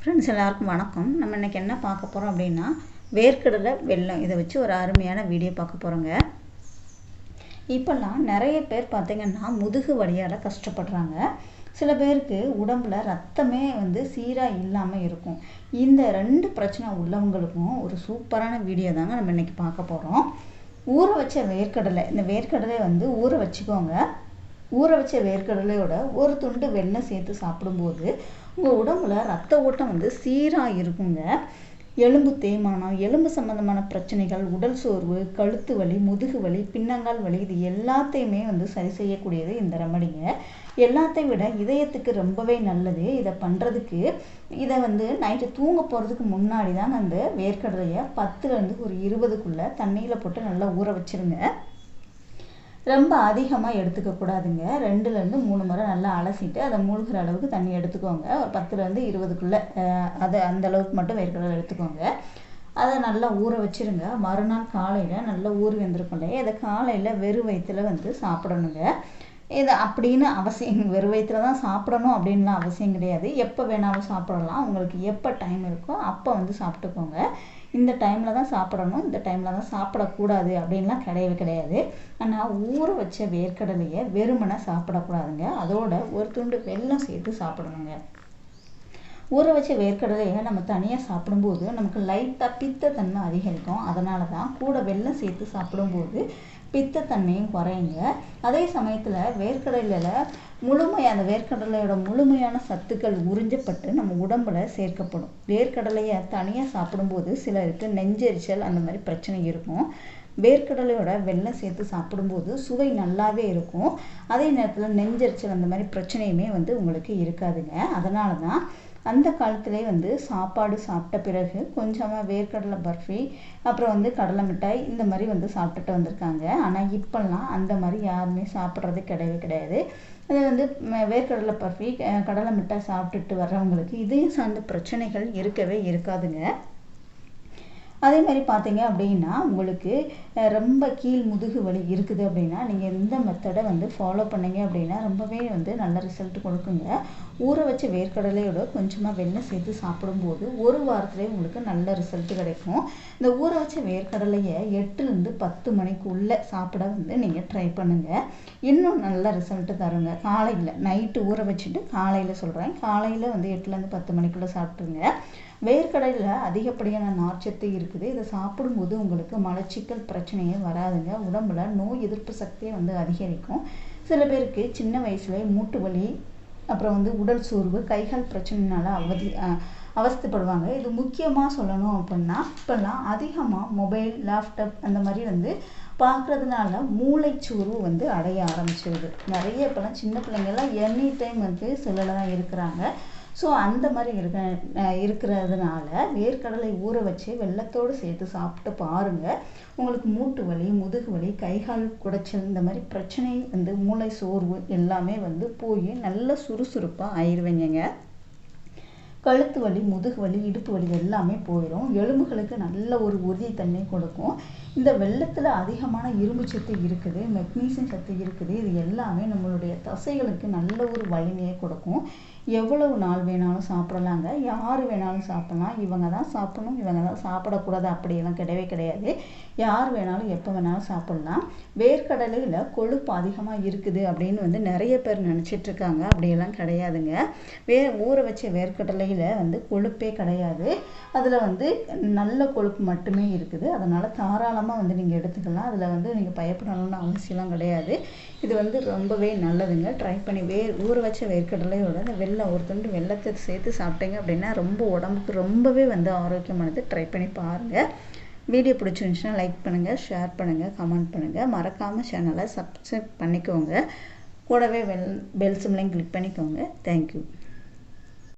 Friends எல்லாருக்கும் வணக்கம். நம்ம இன்றைக்கி என்ன பார்க்க போகிறோம் அப்படின்னா வேர்க்கடலை வெள்ளம் இதை வச்சு ஒரு அருமையான வீடியோ பார்க்க போகிறோங்க இப்போல்லாம் நிறைய பேர் பார்த்திங்கன்னா முதுகு வலியால் கஷ்டப்படுறாங்க. சில பேருக்கு உடம்புல ரத்தமே வந்து சீராக இல்லாமல் இருக்கும். இந்த ரெண்டு பிரச்சனை உள்ளவங்களுக்கும் ஒரு சூப்பரான வீடியோ தாங்க நம்ம இன்றைக்கி பார்க்க போகிறோம் ஊற வச்ச வேர்க்கடலை. இந்த வேர்க்கடலை வந்து ஊற வச்சுக்கோங்க. ஊற வச்ச வேர்க்கடலையோட ஒரு துண்டு வெண்ணெய் சேர்த்து சாப்பிடும்போது உங்கள் உடம்புல ரத்த ஓட்டம் வந்து சீராக இருக்குங்க. எலும்பு தேய்மானம் எலும்பு சம்பந்தமான பிரச்சனைகள் உடல் சோர்வு கழுத்து வலி முதுகு வலி பின்னங்கால் வலி இது எல்லாத்தையுமே வந்து சரி செய்யக்கூடியது இந்த ரெமடிங்க. எல்லாத்தையும் விட இதயத்துக்கு ரொம்பவே நல்லது. இதை பண்ணுறதுக்கு இதை வந்து நைட்டு தூங்க போகிறதுக்கு முன்னாடி தான் அந்த வேர்க்கடலையை பத்துலேருந்து ஒரு இருபதுக்குள்ளே தண்ணியில் போட்டு நல்லா ஊற வச்சிருங்க. ரொம்ப அதிகமாக எடுத்துக்க கூடாதுங்க. ரெண்டுலேருந்து மூணு முறை நல்லா அலசிட்டு அதை மூழ்கிற அளவுக்கு தண்ணி எடுத்துக்கோங்க. ஒரு பத்துலேருந்து இருபதுக்குள்ளே அதை அந்த அளவுக்கு மட்டும் வேர்க்கடலை எடுத்துக்கோங்க. அதை நல்லா ஊற வச்சிருங்க. மறுநாள் காலையில் நல்லா ஊறி வந்திருக்கும் இல்லையா? இதை காலையில் வெறும் வயிற்றுல வந்து சாப்பிடணுங்க. இது அப்படின்னு அவசியம் வெறும் வயிற்றுல தான் சாப்பிடணும் அப்படின்லாம் அவசியம் கிடையாது. எப்போ வேணாலும் சாப்பிடலாம். உங்களுக்கு எப்போ டைம் இருக்கோ அப்போ வந்து சாப்பிட்டுக்கோங்க. இந்த டைமில் தான் சாப்பிடணும். இந்த டைமில் தான் சாப்பிடக்கூடாது அப்படின்லாம் கிடையவே கிடையாது. ஆனால் ஊற வச்ச வேர்க்கடலையை வெறுமனை சாப்பிடக்கூடாதுங்க. அதோட ஒரு துண்டு வெல்லம் சேர்த்து சாப்பிடணுங்க. ஊற வச்ச வேர்க்கடலையை நம்ம தனியாக சாப்பிடும்போது நமக்கு லைட்டாக பித்தத்தன்மை அதிகரிக்கும். அதனால தான் கூட வெல்லம் சேர்த்து சாப்பிடும்போது பித்தத்தன்மையும் குறையுங்க. அதே சமயத்தில் வேர்க்கடலையில் முழுமையாக அந்த வேர்க்கடலையோட முழுமையான சத்துக்கள் உறிஞ்சப்பட்டு நம்ம உடம்புல சேர்க்கப்படும். வேர்க்கடலையை தனியாக சாப்பிடும்போது சிலருக்கு நெஞ்செரிச்சல் அந்த மாதிரி பிரச்சனை இருக்கும். வேர்க்கடலையோட வெள்ளம் சேர்த்து சாப்பிடும்போது சுவை நல்லாவே இருக்கும். அதே நேரத்தில் நெஞ்செரிச்சல் அந்த மாதிரி பிரச்சனையுமே வந்து உங்களுக்கு இருக்காதுங்க. அதனால தான் அந்த காலத்திலே வந்து சாப்பாடு சாப்பிட்ட பிறகு கொஞ்சமாக வேர்க்கடலை பர்ஃபி அப்புறம் வந்து கடலை மிட்டாய் இந்த மாதிரி வந்து சாப்பிட்டுட்டு வந்திருக்காங்க. ஆனால் இப்போல்லாம் அந்த மாதிரி யாருமே சாப்பிட்றது கிடையவே கிடையாது. அது வந்து வேர்க்கடலை பர்ஃபி கடலை மிட்டாய் சாப்பிட்டுட்டு வர்றவங்களுக்கு இதையும் சார்ந்த பிரச்சனைகள் இருக்கவே இருக்காதுங்க. அதே மாதிரி பார்த்தீங்க அப்படின்னா உங்களுக்கு ரொம்ப கீழ் முதுகு வலி இருக்குது அப்படின்னா நீங்கள் இந்த மெத்தடை வந்து ஃபாலோ பண்ணீங்க அப்படின்னா ரொம்பவே வந்து நல்ல ரிசல்ட் கொடுக்குங்க. ஊற வச்ச வேர்க்கடலையோட கொஞ்சமாக வெண்ணெய் சேர்த்து சாப்பிடும்போது ஒரு வாரத்துலேயே உங்களுக்கு நல்ல ரிசல்ட் கிடைக்கும். இந்த ஊற வச்ச வேர்க்கடலையை எட்டுலேருந்து பத்து மணிக்குள்ளே சாப்பிட வந்து நீங்கள் ட்ரை பண்ணுங்கள் இன்னும் நல்ல ரிசல்ட் தருங்க. காலையில் நைட்டு ஊற வச்சுட்டு காலையில் சொல்கிறேன் காலையில் வந்து எட்டுலேருந்து பத்து மணிக்குள்ளே சாப்பிட்ருங்க வேர்க்கடலையில் அதிகப்படியான நார்ச்சத்து இருக்குது. இதை சாப்பிடும்போது உங்களுக்கு மலச்சிக்கல் பிரச்சனை பிரச்சனையும் வராதுங்க. உடம்புல நோய் எதிர்ப்பு சக்தியை வந்து அதிகரிக்கும். சில பேருக்கு சின்ன வயசுல மூட்டு வலி அப்புறம் வந்து உடல் சோர்வு கைகால் பிரச்சனைனால அவதி அவஸ்தப்படுவாங்க. இது முக்கியமாக சொல்லணும் அப்படின்னா இப்போல்லாம் அதிகமாக மொபைல் லேப்டாப் அந்த மாதிரி வந்து பார்க்குறதுனால மூளைச்சோர்வு வந்து அடைய ஆரம்பிச்சிருது. நிறைய இப்போல்லாம் சின்ன பிள்ளைங்கள்லாம் எனி டைம் வந்து செல்லில் தான் இருக்கிறாங்க. ஸோ அந்த மாதிரி இருக்க இருக்கிறதுனால வேர்க்கடலை ஊற வச்சு வெள்ளத்தோடு சேர்த்து சாப்பிட்டு பாருங்கள் உங்களுக்கு மூட்டு வலி முதுகு வலி கைகால் குடைச்சல் இந்த மாதிரி பிரச்சனை வந்து மூளை சோர்வு எல்லாமே வந்து போய் நல்ல சுறுசுறுப்பாக ஆயிடுவீங்க கழுத்து வலி முதுகு வலி இடுப்பு வலி எல்லாமே போயிடும் எலும்புகளுக்கு நல்ல ஒரு உறுதித்தன்மை கொடுக்கும். இந்த வெள்ளத்தில் அதிகமான இரும்பு சத்து இருக்குது மெக்னீசியம் சத்து இருக்குது. இது எல்லாமே நம்மளுடைய தசைகளுக்கு நல்ல ஒரு வலிமையை கொடுக்கும். எவ்வளவு நாள் வேணாலும் சாப்பிடலாங்க. யார் வேணாலும் சாப்பிடலாம். இவங்க தான் சாப்பிடணும். இவங்க தான் சாப்பிடக்கூடாது அப்படியெல்லாம் கிடையவே கிடையாது. யார் வேணாலும் எப்போ வேணாலும் சாப்பிடலாம். வேர்க்கடலையில் கொழுப்பு அதிகமாக இருக்குது அப்படின்னு வந்து நிறைய பேர் நினச்சிட்டு இருக்காங்க. அப்படியெல்லாம் கிடையாதுங்க. வே ஊற வச்ச வேர்க்கடலையில் வந்து கொழுப்பே கிடையாது. அதில் வந்து நல்ல கொழுப்பு மட்டுமே இருக்குது. அதனால் தாராளமாக வந்து நீங்கள் எடுத்துக்கலாம். அதில் வந்து நீங்கள் பயப்படணும்னு அவசியம்லாம் கிடையாது. இது வந்து ரொம்பவே நல்லதுங்க. ட்ரை பண்ணி வே ஊற வச்ச வேர்க்கடலையோட அந்த வெள்ளம் ஒரு துண்டு வெள்ளத்தை சேர்த்து சாப்பிட்டீங்க அப்படின்னா ரொம்ப உடம்புக்கு ரொம்பவே வந்து ஆரோக்கியமானது. ட்ரை பண்ணி பாருங்கள் வீடியோ பிடிச்சிருந்துச்சுன்னா லைக் பண்ணுங்கள் ஷேர் பண்ணுங்கள் கமெண்ட் பண்ணுங்கள் மறக்காமல் சேனலை சப்ஸ்கிரைப் பண்ணிக்கோங்க. கூடவே வெல் பெல் சிம்லையும் கிளிக் பண்ணிக்கோங்க. Thank you